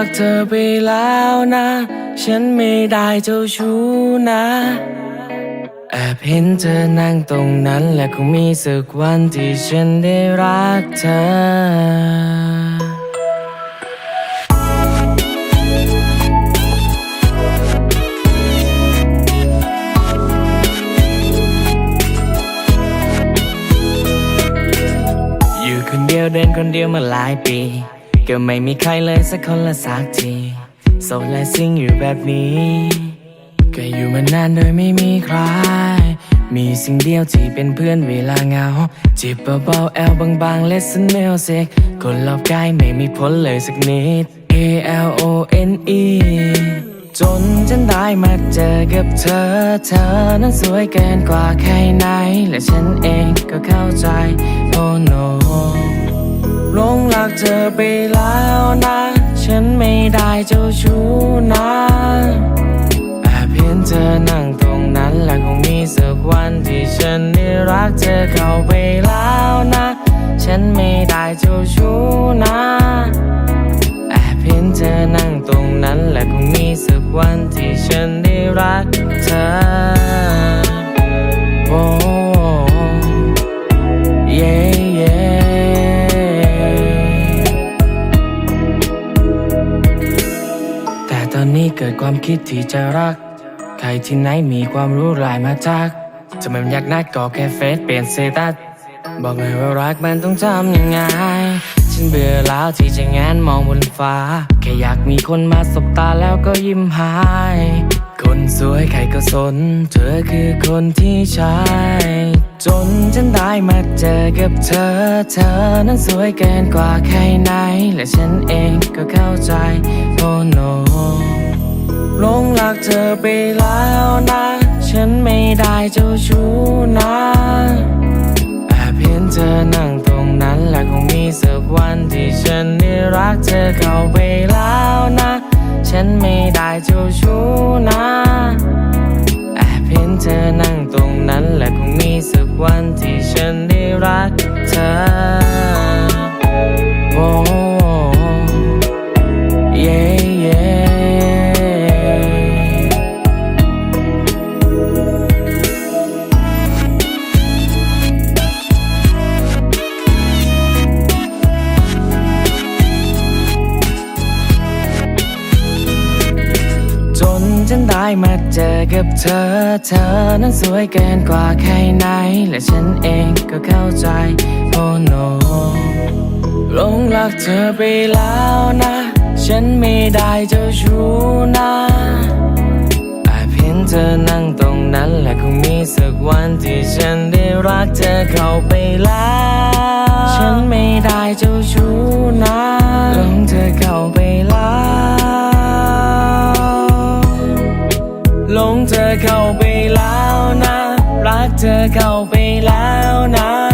รักเธอไปแล้วนะ ฉันไม่ได้เจ้าชู้นะ แอบเห็นเธอนั่งตรงนั้น และคงมีสักวันที่ฉันได้รักเธออยู่คนเดียวเดินคนเดียวมาหลายปี ก็ไม่มีใครเลยสักคนละสักทีโสดและซิ่งอยู่แบบนี้ ก็อยู่มานานโดยไม่มีใคร มีสิ่งเดียวที่เป็นเพื่อนเวลาเหงา จิบเบาๆแอลบางๆ Listen music คนรอบกายไม่มีผลเลยสักนิด A L O N E จนฉันได้มาเจอกับเธอ เธอนั้นสวยเกินกว่าใครไหน และฉันเองก็เข้าใจ Oh no ลงรักเธอไปแล้วนะ ฉันไม่ได้เจ้าชู้นะแอบเห็นเธอนั่งตรงนั้นและคงมีสักวันที่ฉันได้รักเธอเข้าไปแล้วนะ ฉันไม่ได้เจ้าชู้นะแอบเห็นเธอนั่งตรงนั้นและคงมีสักวันที่ฉันได้รักเธอ นนี้เกิดความคิดที่จะรัก ใครที่ไหนมีความรู้หลายมาจากจะไม่อยากนัดก็แค่เฟซเปลี่ยนเซตัสบอกเลยว่ารักมันต้องทำยังไง ฉันเบื่อแล้วที่จะแงนมองบนฟ้า แค่อยากมีคนมาสบตาแล้วก็ยิ้มหาย คนสวยใครก็สน เธอคือคนที่ใช่จนฉันได้มาเจอกับเธอ เธอนั้นสวยเกินกว่าใครไหน และฉันเองก็เข้าใจ Oh no หลงรักเธอไปแล้วนะ ฉันไม่ได้เจ้าชู้นะแอบเห็นเธอนั่งตรงนั้นและคงมีสักวันที่ฉันได้รักเธอเข้าไปแล้วนะ ฉันไม่ได้เจ้าชู้นะแอบเห็นเธอนั่งตรงนั้นและคงมีสักวันที่ฉันได้รัก ฉันได้มาเจอกับเธอ เธอนั้นสวยเกินกว่าใครไหน และฉันเองก็เข้าใจโอ้ no หลงรักเธอไปแล้วนะ ฉันไม่ได้เจ้าชู้นะแอบเห็นเธอนั่งตรงนั้น แล้วนะ รักเธอเข้าไปแล้วนะ